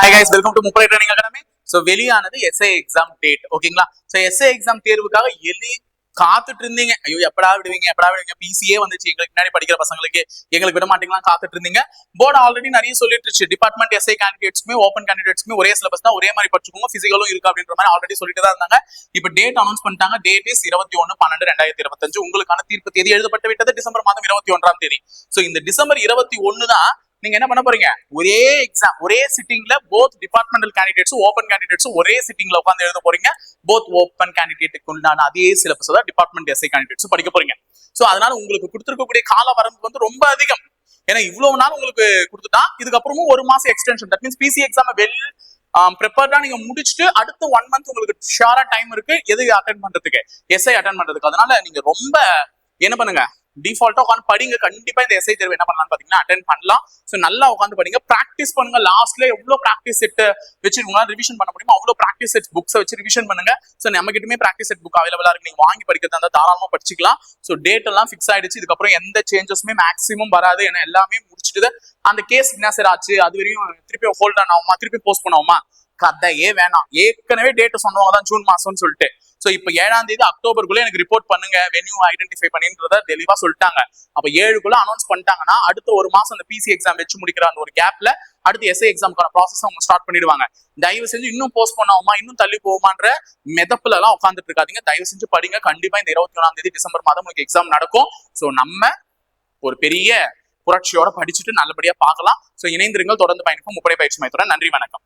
Hi guys welcome to முப்படை training academy so வெளியானது SI exam date ஓகேங்களா so SI exam தேர்வுக்காக எலி காத்துட்டு இருந்தீங்க ஐயோ எப்படா விடுவீங்க எப்படா விடுவீங்க? பிசிஏ வந்துச்சு. எங்களுக்கு முன்னாடி படிக்கிற பசங்களுக்கு. எங்களுக்கு விட மாட்டீங்களா? காத்துட்டு இருந்தீங்க போர்டு ஆல்ரெடி நிறைய சொல்லிட்டு டிபார்ட்மெண்ட் எஸ்ஐ கேண்டிடேட்ஸ்க்குமே ஓப்பன் கேண்டிடேட்ஸ்க்குமே ஒரே சிலபஸ் தான். ஒரே மாதிரி படிச்சுக்கோங்க. பிசிக்கலும் இருக்கு அப்படின்ற மாதிரி ஆல்ரெடி சொல்லிட்டு தான் இருந்தாங்க. இப்போ டேட் அனௌன்ஸ் பண்ணிட்டாங்க. டேட் இஸ் இருபத்தி ஒன்று பன்னெண்டு ரெண்டாயிரத்தி இருபத்தஞ்சு. உங்களுக்கான தீர்ப்பு தேதி எழுதப்பட்டு விட்டது டிசம்பர் மாதம் இருபத்தி ஒன்றாம் தேதி. ஸோ இந்த டிசம்பர் இருபத்தி ஒன்று தான் நீங்க என்ன பண்ண போறீங்க? ஒரே எக்ஸாம் ஒரே சிட்டிங்ல போத் டிபார்ட்மெண்டல் கேண்டிடேட்ஸும் ஓப்பன் கேண்டிடேட்ஸும் ஒரே சிட்டிங்ல உட்காந்து எழுத போறீங்க. போத் ஓப்பன் கேண்டிடேட்டுக்கு உண்டான அதே சிலபஸ் தான் டிபார்ட்மெண்ட் எஸ்ஐ கேண்டிடேட்ஸும் படிக்க போறீங்க. ஸோ அதனால உங்களுக்கு கொடுத்துருக்கக்கூடிய கால வரம்பு வந்து ரொம்ப அதிகம். ஏன்னா இவ்வளவு நாள் உங்களுக்கு கொடுத்துட்டா இதுக்கப்புறமும் ஒரு மாசம் extension that means PC exam well ப்ரிப்பேர்டா நீங்க முடிச்சுட்டு அடுத்த ஒன் மந்த் உங்களுக்கு ஷியரா டைம் இருக்கு எது அட்டன் பண்றதுக்கு? எஸ்ஐ அட்டன் பண்றதுக்கு. அதனால நீங்க ரொம்ப என்ன பண்ணுங்க? டிஃபால்ட்டா உட்காந்து படிங்க. கண்டிப்பா இந்த எஸ்ஐ தேர்வு என்ன பண்ணலாம்னு பாத்தீங்கன்னா அட்டன் பண்ணலாம். ஸோ நல்லா உட்காந்து படிங்க. ப்ராக்டிஸ் பண்ணுங்க. லாஸ்ட்ல எவ்வளவு ப்ராக்டிஸ் செட் வச்சு உங்களால ரிவிஷன் பண்ண முடியுமோ அவ்வளவு ப்ராக்டிஸ் செட் புக்ஸை வச்சு ரிவிஷன் பண்ணுங்க. ஸோ நம்ம கிட்டயுமே ப்ராக்டிஸ் செட் புக் அவைலபிளா இருக்கு. நீங்க வாங்கி படிக்கிறதா இருந்தால் தாராளமா படிச்சுக்கலாம். ஸோ டேட் எல்லாம் ஃபிக்ஸ் ஆயிடுச்சு. இதுக்கப்புறம் எந்த சேஞ்சஸுமே மேக்ஸிமம் வராது. ஏன்னா எல்லாமே முடிச்சுட்டு அந்த கேஸ் என்ன சார் ஆச்சு? அது வரையும் திருப்பி ஹோல்ட் ஆன் ஆகுமா? திருப்பி போஸ்ட் பண்ணுவோமா கதையே வேணாம். ஏற்கனவே டேட் சொன்னவங்க தான் ஜூன் மாசம்னு சொல்லிட்டு. சோ இப்ப ஏழாம் தேதி அக்டோபருக்குள்ள எனக்கு ரிப்போர்ட் பண்ணுங்க வென்யூ ஐடென்டிஃபை பண்ணின்றத தெளிவா சொல்லிட்டாங்க. அப்ப ஏழுக்குள்ள அனௌன்ஸ் பண்ணிட்டாங்கன்னா அடுத்த ஒரு மாசம் அந்த பிசி எக்ஸாம் வச்சு முடிக்கிற அந்த ஒரு கேப்ல அடுத்து எஸ்ஐ எக்ஸாமுக்கான ப்ராசஸ் அவங்க ஸ்டார்ட் பண்ணிடுவாங்க. தயவு செஞ்சு இன்னும் போஸ்ட் பண்ணாமா இன்னும் தள்ளி போகுமான்ற மெதப்புல எல்லாம் உட்காந்துட்டு இருக்காதீங்க. தயவு செஞ்சு படிங்க. கண்டிப்பா இந்த இருபத்தி ஒன்றாம் தேதி டிசம்பர் மாதம் உங்களுக்கு எக்ஸாம் நடக்கும். சோ நம்ம ஒரு பெரிய புரட்சியோட படிச்சுட்டு நல்லபடியா பார்க்கலாம். சோ இணைந்திருங்கள். தொடர்ந்து பயணிப்போம். முப்படை பயிற்சி மையத்துடன் நன்றி வணக்கம்.